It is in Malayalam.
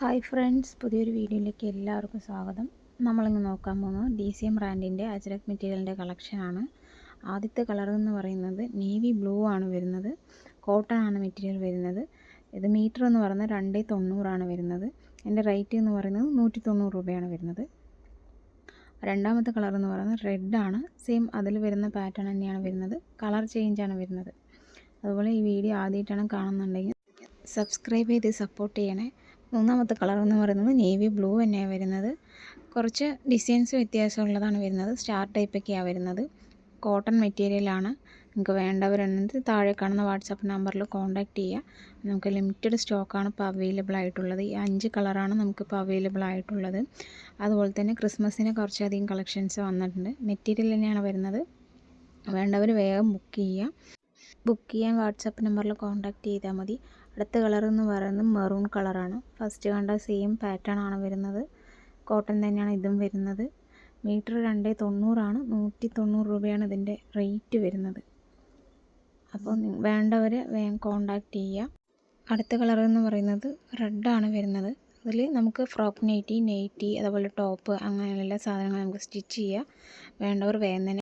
ഹായ് ഫ്രണ്ട്സ് പുതിയൊരു വീഡിയോയിലേക്ക് എല്ലാവർക്കും സ്വാഗതം. നമ്മളിന്ന് നോക്കാൻ പോകുന്നത് ഡി സി എം ബ്രാൻഡിന്റെ അജ്രക് മെറ്റീരിയലിന്റെ കളക്ഷനാണ്. ആദ്യത്തെ കളർ എന്ന് പറയുന്നത് നേവി ബ്ലൂ ആണ് വരുന്നത്. കോട്ടൺ ആണ് മെറ്റീരിയൽ വരുന്നത്. ഇത് മീറ്റർ എന്ന് പറയുന്നത് രണ്ട് തൊണ്ണൂറാണ് വരുന്നത്. എന്റെ റേറ്റ് എന്ന് പറയുന്നത് നൂറ്റി തൊണ്ണൂറ് രൂപയാണ് വരുന്നത്. രണ്ടാമത്തെ കളർ എന്ന് പറയുന്നത് ആണ്. സെയിം അതിൽ വരുന്ന പാറ്റേൺ തന്നെയാണ് വരുന്നത്. കളർ ചേഞ്ചാണ് വരുന്നത്. അതുപോലെ ഈ വീഡിയോ ആദ്യമായിട്ടാണ് കാണുന്നുണ്ടെങ്കിൽ സബ്സ്ക്രൈബ് ചെയ്ത് സപ്പോർട്ട് ചെയ്യണേ. മൂന്നാമത്തെ കളർ എന്ന് പറയുന്നത് നേവി ബ്ലൂ തന്നെയാണ് വരുന്നത്. കുറച്ച് ഡിസൈൻസ് വ്യത്യാസമുള്ളതാണ് വരുന്നത്. സ്റ്റാർ ടൈപ്പൊക്കെയാണ് വരുന്നത്. കോട്ടൺ മെറ്റീരിയലാണ് നിങ്ങൾക്ക് വേണ്ടവരുണ്ടെങ്കിൽ താഴെ കാണുന്ന വാട്സാപ്പ് നമ്പറിൽ കോൺടാക്റ്റ് ചെയ്യുക നമുക്ക് ലിമിറ്റഡ് സ്റ്റോക്കാണ് ഇപ്പോൾ അവൈലബിൾ ആയിട്ടുള്ളത്. ഈ അഞ്ച് കളറാണ് നമുക്കിപ്പോൾ അവൈലബിൾ ആയിട്ടുള്ളത്. അതുപോലെ തന്നെ ക്രിസ്മസിന് കുറച്ചധികം കളക്ഷൻസ് വന്നിട്ടുണ്ട്. മെറ്റീരിയൽ തന്നെയാണ് വരുന്നത്. വേണ്ടവർ വേഗം ബുക്ക് ചെയ്യുക ബുക്ക് ചെയ്യാൻ വാട്സാപ്പ് നമ്പറിൽ കോൺടാക്റ്റ് ചെയ്താൽ മതി. അടുത്ത കളർ എന്ന് പറയുന്നത് മെറൂൺ കളറാണ് ഫസ്റ്റ് കണ്ട സെയിം പാറ്റേൺ ആണ് വരുന്നത്. കോട്ടൺ തന്നെയാണ് ഇതും വരുന്നത്. മീറ്റർ രണ്ട് തൊണ്ണൂറാണ് നൂറ്റി തൊണ്ണൂറ് രൂപയാണ് ഇതിന്റെ റേറ്റ് വരുന്നത്. അപ്പോൾ വേണ്ടവർ വേഗം കോൺടാക്റ്റ് ചെയ്യുക അടുത്ത കളർ എന്ന് പറയുന്നത് റെഡാണ് വരുന്നത്. അതിൽ നമുക്ക് ഫ്രോക്ക് നൈറ്റി നൈറ്റി അതുപോലെ ടോപ്പ് അങ്ങനെയുള്ള സാധനങ്ങൾ നമുക്ക് സ്റ്റിച്ച് ചെയ്യുക വേണ്ടവർ വേഗം തന്നെ